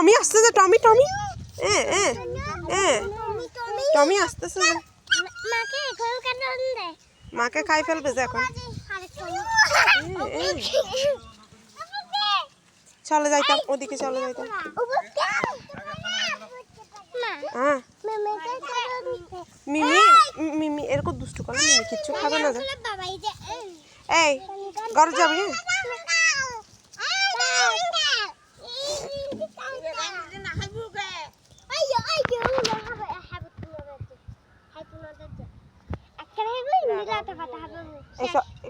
টমি আসতেছে Tommy Tommy. এ এ এ। টমি আসতেছে। মাকে খাই ফেলবে যে এখন। চলে যাইতাম ওদিকে চলে যাইতাম। হ্যাঁ মিমি মিমি এরকম দুষ্টু করে মিমি কিচ্ছু খাবে না এই ঘরে যাবি?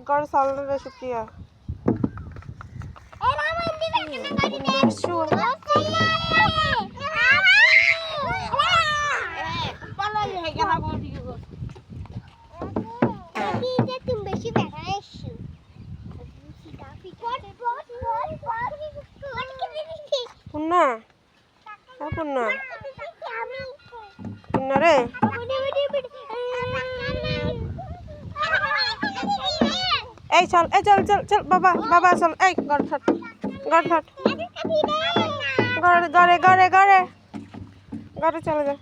ঘরে সালানের শুক্রিয়া। পূর্ণা হ্যাঁ পূর্ণা রে? এই চল এই চল চল চল বাবা বাবা চল এই ঘর থাট ঘর থাট ঘরে ঘরে ঘরে ঘরে ঘরে চলে যা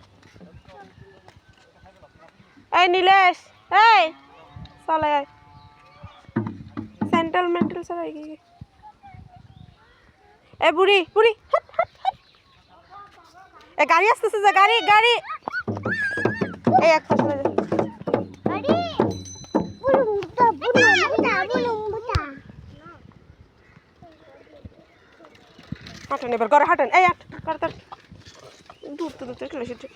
এই নীলেশ এই চলে আয় সেন্ট্রাল মেন্টাল সব এই এ বুড়ি বুড়ি। এ গাড়ি আসতেছে যে, গাড়ি গাড়ি. এই এক পাশে যা হাঁটেন এবার, ঘরে হাঁটেন। এই হাট কর দূর তো, দূর থেকে চলে এসেছে।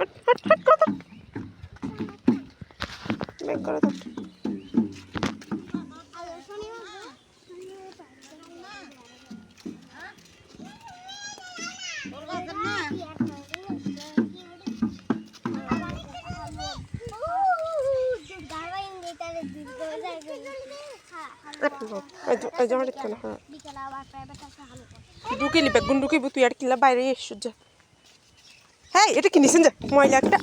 ব্যাগ করে তার এক লোক এই যে এই যে আমার দেখতে না হ্যাঁ বিকেলে আবার প্রাইভেট আছে ভালো ঢুকিলি বেগুন ঢুকিব তুই আর কিলা বাইরে এসছো যা। হ্যাঁ এটা কিনেছেন যা ময়লা একটা।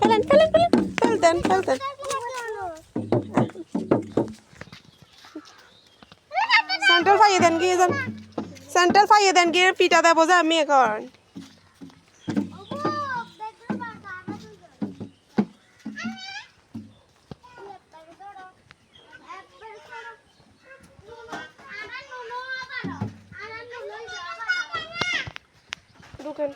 ফেলেন ফেলেন ফেলেন। ফেল দেন ফেল দেন। সেন্টার ফাইয়ে দেন গিয়ে যান। সেন্টার ফাইয়ে দেন গিয়ে পিঠা দেবো যে আমি এখন। ঢুকেন।